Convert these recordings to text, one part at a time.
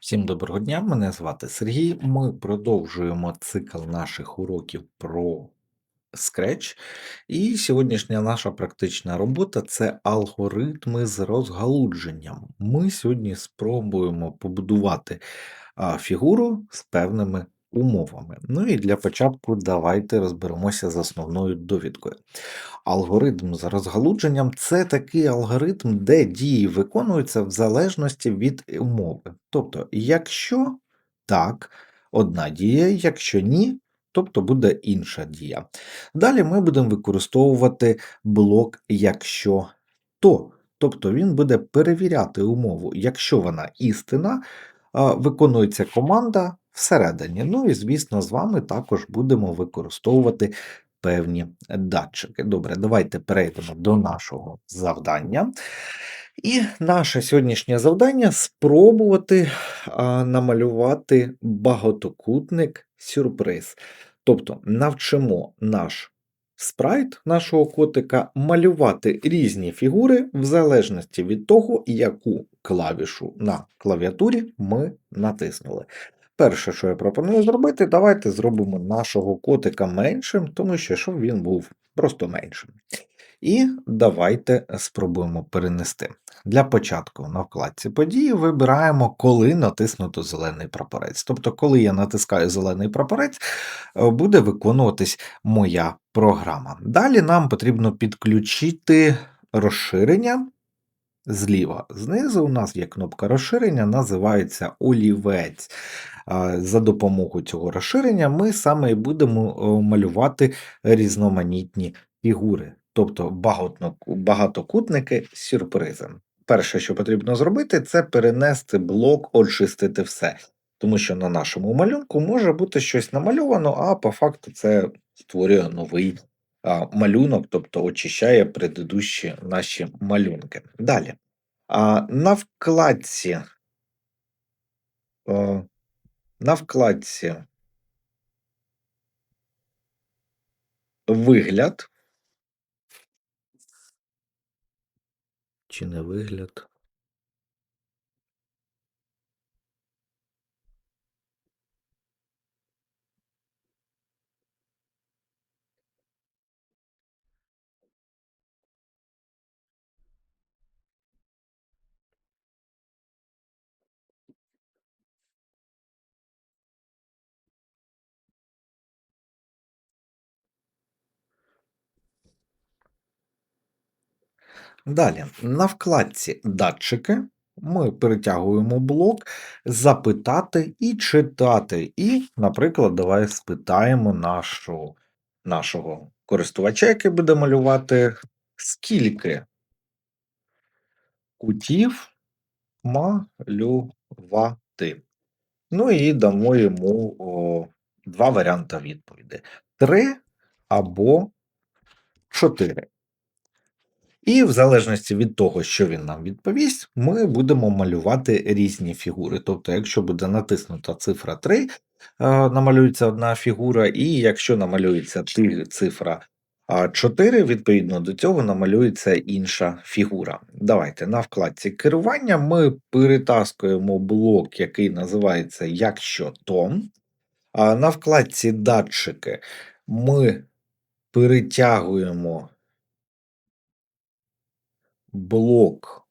Всім доброго дня, мене звати Сергій. Ми продовжуємо цикл наших уроків про Scratch. І сьогоднішня наша практична робота це алгоритми з розгалудженням. Ми сьогодні спробуємо побудувати фігуру з певними умовами. Ну і для початку давайте розберемося з основною довідкою. Алгоритм з розгалудженням це такий алгоритм, де дії виконуються в залежності від умови. Тобто, якщо так, одна дія, якщо ні, тобто буде інша дія. Далі ми будемо використовувати блок якщо то. Тобто він буде перевіряти умову, якщо вона істина, виконується команда всередині. Ну і, звісно, з вами також будемо використовувати певні датчики. Добре, давайте перейдемо до нашого завдання. І наше сьогоднішнє завдання спробувати а, намалювати багатокутник сюрприз. Тобто навчимо наш спрайт нашого котика малювати різні фігури в залежності від того, яку клавішу на клавіатурі ми натиснули. Перше, що я пропоную зробити, давайте зробимо нашого котика меншим, тому що щоб він був просто меншим. І давайте спробуємо перенести. Для початку на вкладці події вибираємо, коли натиснуто зелений прапорець. Тобто, коли я натискаю зелений прапорець, е, буде виконуватись моя програма. Далі нам потрібно підключити розширення. Зліва знизу у нас є кнопка розширення, називається олівець. За допомогою цього розширення ми саме і будемо е, малювати різноманітні фігури, тобто багатокутники з сюрпризом. Перше, що потрібно зробити, це перенести блок очистити все. Тому що на нашому малюнку може бути щось намальовано, а по факту це створює новий а, малюнок, тобто очищає предыдущі наші малюнки. Далі. А, на вкладці. е, на вкладці вигляд. Чи не вигляд? Далі, на вкладці датчики ми перетягуємо блок запитати і читати. І, наприклад, давай спитаємо нашу, нашого користувача, який буде малювати, скільки кутів малювати. Ну і дамо йому о, два варіанти відповіді: три або чотири. І в залежності від того, що він нам відповість, ми будемо малювати різні фігури. Тобто, якщо буде натиснута цифра 3, е, намалюється одна фігура, і якщо намалюється цифра 4, відповідно до цього намалюється інша фігура. Давайте на вкладці керування ми перетаскуємо блок, який називається Якщо то. На вкладці датчики ми перетягуємо блок.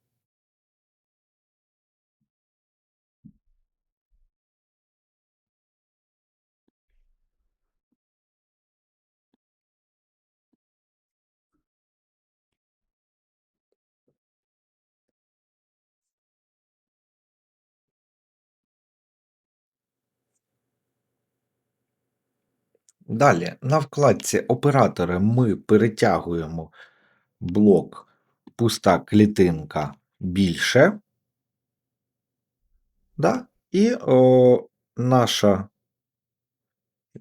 Далі, на вкладці Оператори ми перетягуємо блок пуста клітинка більше. Да? І о, наша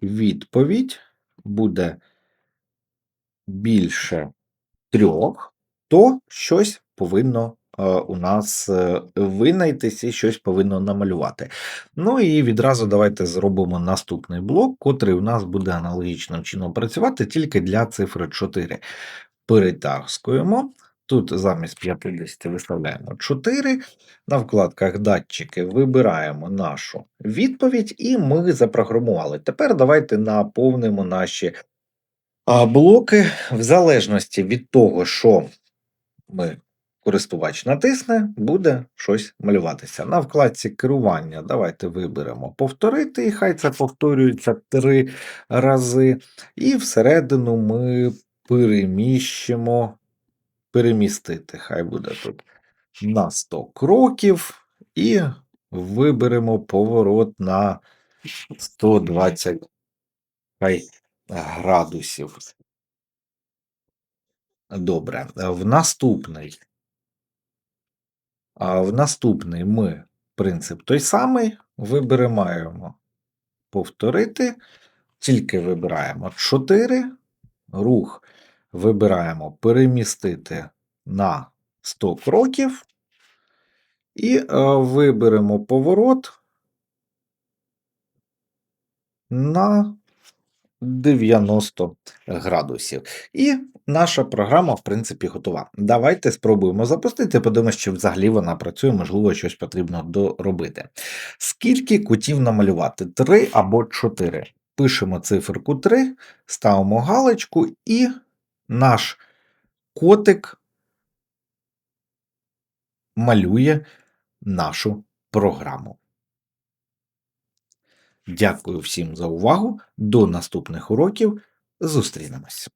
відповідь буде більше трьох, то щось повинно е, у нас е, винайтись і щось повинно намалювати. Ну і відразу давайте зробимо наступний блок, котрий у нас буде аналогічним чином працювати тільки для цифри 4. Перетаскуємо Тут замість 50 виставляємо 4. На вкладках датчики вибираємо нашу відповідь, і ми запрограмували. Тепер давайте наповнимо наші блоки в залежності від того, що ми користувач натисне, буде щось малюватися. На вкладці керування давайте виберемо повторити, і хай це повторюється три рази. І всередину ми переміщимо, перемістити. Хай буде тут на 100 кроків, і виберемо поворот на 120 хай, градусів. Добре, в наступний. А в наступний ми принцип той самий, вибираємо. Повторити, тільки вибираємо 4, рух вибираємо перемістити на 100 кроків, і е, виберемо поворот на 90 градусів. І наша програма, в принципі, готова. Давайте спробуємо запустити, подивимося, чи взагалі вона працює, можливо, щось потрібно доробити. Скільки кутів намалювати? 3 або 4. Пишемо циферку 3, ставимо галочку, і наш котик малює нашу програму. Дякую всім за увагу. До наступних уроків. Зустрінемось.